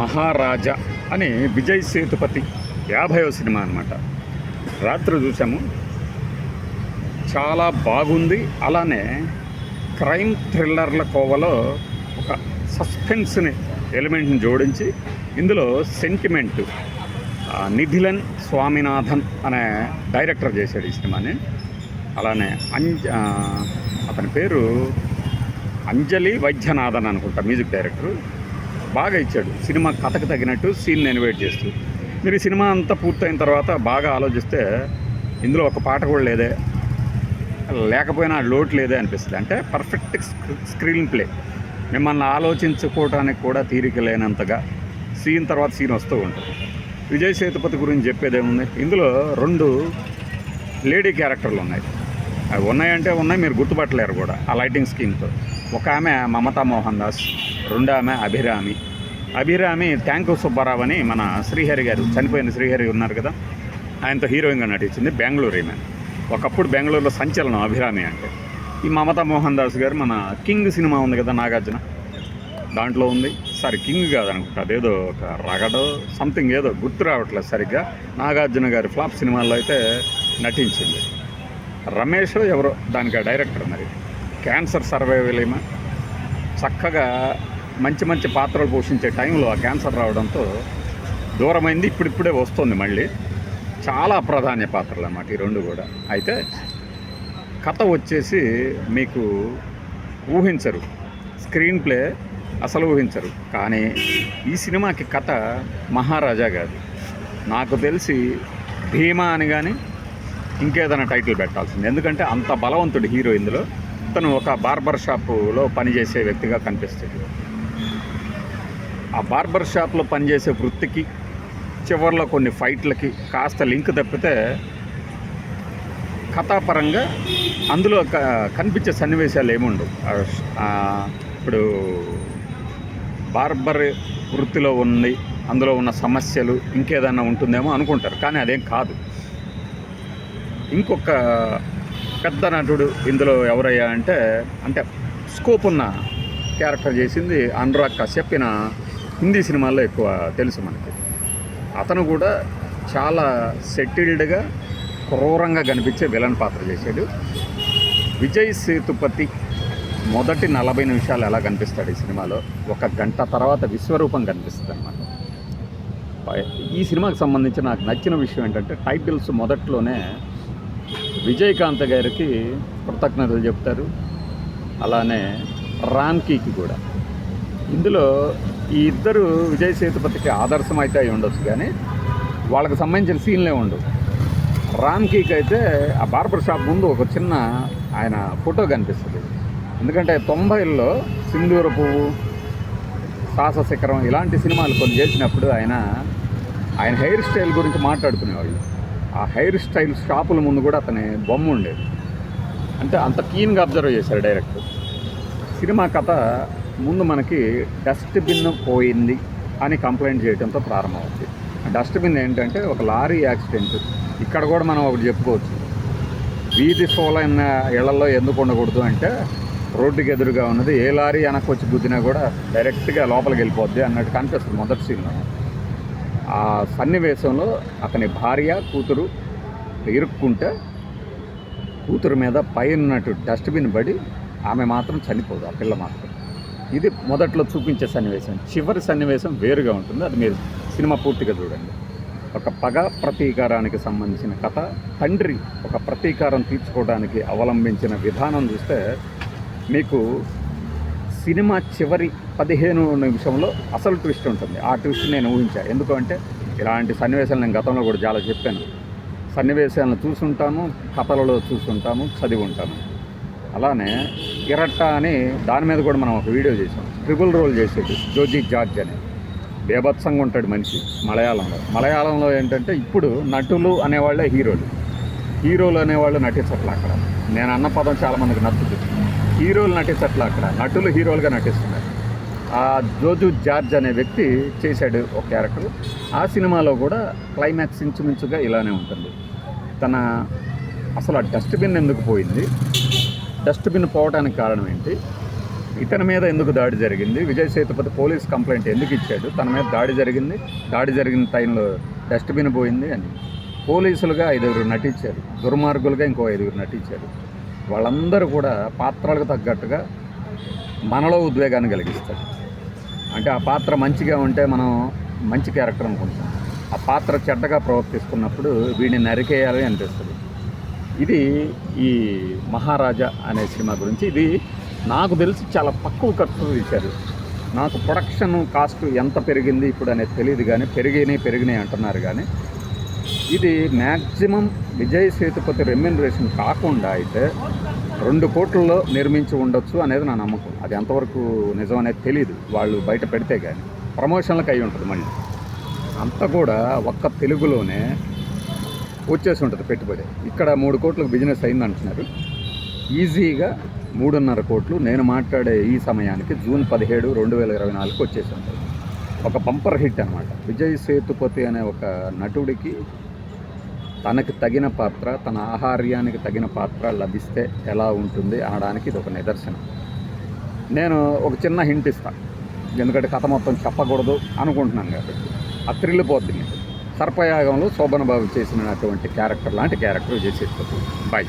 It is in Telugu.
మహారాజా అని విజయ్ సేతుపతి యాభైవ సినిమా అనమాట రాత్రి చూసాము. చాలా బాగుంది. అలానే క్రైమ్ థ్రిల్లర్ల కోవలో ఒక సస్పెన్స్ని ఎలిమెంట్ని జోడించి ఇందులో సెంటిమెంట్ నిధిలన్ స్వామినాథన్ అనే డైరెక్టర్ చేశాడు ఈ సినిమాని. అలానే అంజ అతని పేరు అంజలి వైద్యనాథన్ అనుకుంటా మ్యూజిక్ డైరెక్టర్. బాగా ఇచ్చాడు. సినిమా కథకు తగినట్టు సీన్ ఎనివేట్ చేస్తూ. మీరు సినిమా అంతా పూర్తయిన తర్వాత బాగా ఆలోచిస్తే ఇందులో ఒక పాట కూడా లేదే. లేకపోయినా లోటు లేదే అనిపిస్తుంది. అంటే పర్ఫెక్ట్ స్క్రీన్ ప్లే మిమ్మల్ని ఆలోచించుకోవడానికి కూడా తీరిక లేనంతగా సీన్ తర్వాత సీన్ వస్తూ ఉంటుంది. విజయ్ సేతుపతి గురించి చెప్పేదేముంది? ఇందులో రెండు లేడీ క్యారెక్టర్లు ఉన్నాయి. అవి ఉన్నాయంటే ఉన్నాయి మీరు గుర్తుపట్టలేరు కూడా ఆ లైటింగ్ స్కీమ్తో ఒక ఆమె మమతా మోహన్ దాస్ రెండో ఆమె అభిరామి. అభిరామి ట్యాంకు సుబ్బారావు అని మన శ్రీహరి గారు చనిపోయిన శ్రీహరి ఉన్నారు కదా ఆయనతో హీరోయిన్గా నటించింది బెంగళూరు ఈమె. ఒకప్పుడు బెంగళూరులో సంచలనం అభిరామి అంటే. ఈ మమతా మోహన్ దాస్ గారు మన కింగ్ సినిమా ఉంది కదా నాగార్జున. దాంట్లో ఉంది. సారీ కింగ్ కాదనుకుంటా అదేదో ఒక రగడో సంథింగ్ ఏదో గుర్తు రావట్లేదు సరిగ్గా. నాగార్జున గారి ఫ్లాప్ సినిమాల్లో అయితే నటించింది. రమేష్ ఎవరో దానికి డైరెక్టర్ మరి. క్యాన్సర్ సర్వైవల్ ఏమో చక్కగా మంచి మంచి పాత్రలు పోషించే టైంలో ఆ క్యాన్సర్ రావడంతో దూరమైంది ఇప్పుడిప్పుడే వస్తుంది మళ్ళీ. చాలా ప్రాధాన్య పాత్రలు అన్నమాట ఈ రెండు కూడా. అయితే కథ వచ్చేసి మీకు ఊహించరు. స్క్రీన్ ప్లే అసలు ఊహించరు. కానీ ఈ సినిమాకి కథ మహారాజా గారు నాకు తెలిసి భీమా అని కానీ ఇంకేదైనా టైటిల్ పెట్టాల్సింది. ఎందుకంటే అంత బలవంతుడు హీరో ఇందులో. అతను ఒక బార్బర్ షాపులో పనిచేసే వ్యక్తిగా కనిపిస్తుంది. ఆ బార్బర్ షాప్లో పనిచేసే వృత్తికి చివరిలో కొన్ని ఫైట్లకి కాస్త లింక్ తప్పితే కథాపరంగా అందులో కనిపించే సన్నివేశాలు ఏముండవు. ఇప్పుడు బార్బర్ వృత్తిలో ఉంది అందులో ఉన్న సమస్యలు ఇంకేదన్నా ఉంటుందేమో అనుకుంటారు. కానీ అదేం కాదు. ఇంకొక పెద్ద నటుడు ఇందులో ఎవరయ్యా అంటే అంటే స్కోప్ ఉన్న క్యారెక్టర్ చేసింది అనురాగ్ కశ్యప్. ఈయన హిందీ సినిమాల్లో ఎక్కువ తెలుసు మనకి. అతను కూడా చాలా సెటిల్డ్గా క్రూరంగా కనిపించే విలన్ పాత్ర చేశాడు. విజయ్ సేతుపతి మొదటి నలభై నిమిషాలు ఎలా కనిపిస్తాడు ఈ సినిమాలో? ఒక గంట తర్వాత విశ్వరూపం కనిపిస్తుంది అనమాట ఈ సినిమాకి సంబంధించి నాకు నచ్చిన విషయం ఏంటంటే టైటిల్స్ మొదట్లోనే విజయకాంత్ గారికి కృతజ్ఞతలు చెప్తారు. అలానే రామ్కీకి కూడా. ఇందులో ఈ ఇద్దరు విజయ్ సేతుపతికి ఆదర్శం అయితే అయి ఉండొచ్చు కానీ వాళ్ళకి సంబంధించిన సీన్లే ఉండవు. రామ్కీకి అయితే ఆ బార్బర్ షాప్ ముందు ఒక చిన్న ఆయన ఫోటో కనిపిస్తుంది. ఎందుకంటే తొంభైల్లో సింధూర పువ్వు సాహస శిఖరం ఇలాంటి సినిమాలు కొన్ని చేసినప్పుడు ఆయన ఆయన హెయిర్ స్టైల్ గురించి మాట్లాడుకునేవాళ్ళు. ఆ హెయిర్ స్టైల్ షాపుల ముందు కూడా అతని బొమ్మ ఉండేది. అంటే అంత క్లీన్గా అబ్జర్వ్ చేశారు డైరెక్ట్. సినిమా కథ ముందు మనకి డస్ట్బిన్ పోయింది అని కంప్లైంట్ చేయడంతో ప్రారంభమవుతుంది డస్ట్బిన్ ఏంటంటే ఒక లారీ యాక్సిడెంట్. ఇక్కడ కూడా మనం ఒకటి చెప్పుకోవచ్చు. వీధి సోలైన ఇళ్ళలో ఎందుకు ఉండకూడదు అంటే రోడ్డుకి ఎదురుగా ఉన్నది ఏ లారీ వెనక్కి వచ్చి గుద్దినా కూడా డైరెక్ట్గా లోపలికి వెళ్ళిపోద్ది అన్నట్టు కనిపిస్తుంది మొదటి సీన్లో ఆ సన్నివేశంలో అతని భార్య కూతురు ఇరుక్కుంటే కూతురు మీద పైనట్టు డస్ట్బిన్ పడి ఆమె మాత్రం చనిపోదు ఆ పిల్ల మాత్రం. ఇది మొదట్లో చూపించే సన్నివేశం. చివరి సన్నివేశం వేరుగా ఉంటుంది. అది మీరు సినిమా పూర్తిగా చూడండి. ఒక పగ ప్రతీకారానికి సంబంధించిన కథ తండ్రి ఒక ప్రతీకారం తీర్చుకోవడానికి అవలంబించిన విధానం చూస్తే మీకు సినిమా చివరి పదిహేను నిమిషంలో అసలు ట్విస్ట్ ఉంటుంది. ఆ ట్విస్ట్ నేను ఊహించా. ఎందుకంటే ఇలాంటి సన్నివేశాలు నేను గతంలో కూడా చాలా చెప్పాను. సన్నివేశాలను చూసుంటాము కథలలో చూసుంటాము చదివి ఉంటాము అలానే ఇరట్ట అని దాని మీద కూడా మనం ఒక వీడియో చేసాం ట్రిపుల్ రోల్ చేసేది జోజీ జార్జ్ అని. బేభత్సంగా ఉంటాడు మనిషి మలయాళంలో. మలయాళంలో ఏంటంటే ఇప్పుడు నటులు అనేవాళ్ళే హీరోలు. హీరోలు అనేవాళ్ళు నటించట్లే అక్కడ. నేను అన్న పదం చాలామందికి నచ్చుతుంది. హీరోలు నటించట్లా అక్కడ. నటులు హీరోలుగా నటిస్తున్నారు. ఆ జోజు జార్జ్ అనే వ్యక్తి చేశాడు ఒక క్యారెక్టర్. ఆ సినిమాలో కూడా క్లైమాక్స్ ఇంచుమించుగా ఇలానే ఉంటుంది. తన అసలు ఆ డస్ట్బిన్ ఎందుకు పోయింది? డస్ట్బిన్ పోవడానికి కారణం ఏంటి? ఇతని మీద ఎందుకు దాడి జరిగింది? విజయ్ సేతుపతి పోలీస్ కంప్లైంట్ ఎందుకు ఇచ్చాడు? తన మీద దాడి జరిగింది. దాడి జరిగిన టైంలో డస్ట్బిన్ పోయింది అని పోలీసులుగా ఐదుగురు నటించారు. దుర్మార్గులుగా ఇంకో ఐదుగురు నటించారు. వాళ్ళందరూ కూడా పాత్రలకు తగ్గట్టుగా మనలో ఉద్వేగాన్ని కలిగిస్తారు. అంటే ఆ పాత్ర మంచిగా ఉంటే మనం మంచి క్యారెక్టర్ అనుకుంటాం. ఆ పాత్ర చెడ్డగా ప్రవర్తిస్తున్నప్పుడు వీడిని నరికేయాలి అనిపిస్తుంది. ఇది ఈ మహారాజా అనే సినిమా గురించి. ఇది నాకు తెలిసి చాలా తక్కువ ఖర్చు తీశారు. నాకు ప్రొడక్షన్ కాస్ట్ ఎంత పెరిగింది ఇప్పుడు అనేది తెలియదు కానీ పెరిగినాయి పెరిగినాయి అంటున్నారు కానీ ఇది మ్యాక్సిమం విజయ్ సేతుపతి రెమ్యునరేషన్ కాకుండా అయితే రెండు కోట్లలో నిర్మించి ఉండొచ్చు అనేది నా నమ్మకం. అది ఎంతవరకు నిజం అనేది తెలియదు వాళ్ళు బయట పెడితే కానీ ప్రమోషన్లకు అయి ఉంటుంది మళ్ళీ. అంతా కూడా ఒక్క తెలుగులోనే వచ్చేసి ఉంటుంది పెట్టుబడి. ఇక్కడ మూడు కోట్లకు బిజినెస్ అయింది అంటున్నారు. ఈజీగా మూడున్నర కోట్లు నేను మాట్లాడే ఈ సమయానికి జూన్ పదిహేడు రెండు వేల ఇరవై నాలుగుకి వచ్చేసి ఉంటుంది. ఒక బంపర్ హిట్ అనమాట విజయ్ సేతుపతి అనే ఒక నటుడికి తనకు తగిన పాత్ర తన ఆహార్యానికి తగిన పాత్ర లభిస్తే ఎలా ఉంటుంది అనడానికి ఇది ఒక నిదర్శనం. నేను ఒక చిన్న హింట్ ఇస్తాను ఎందుకంటే కథ మొత్తం చెప్పకూడదు అనుకుంటున్నాను కాబట్టి. ఆ థ్రిల్ పోద్ది సర్పయాగంలో శోభనబాబు చేసినటువంటి క్యారెక్టర్ లాంటి క్యారెక్టర్ చేసేసుకోవచ్చు బాయ్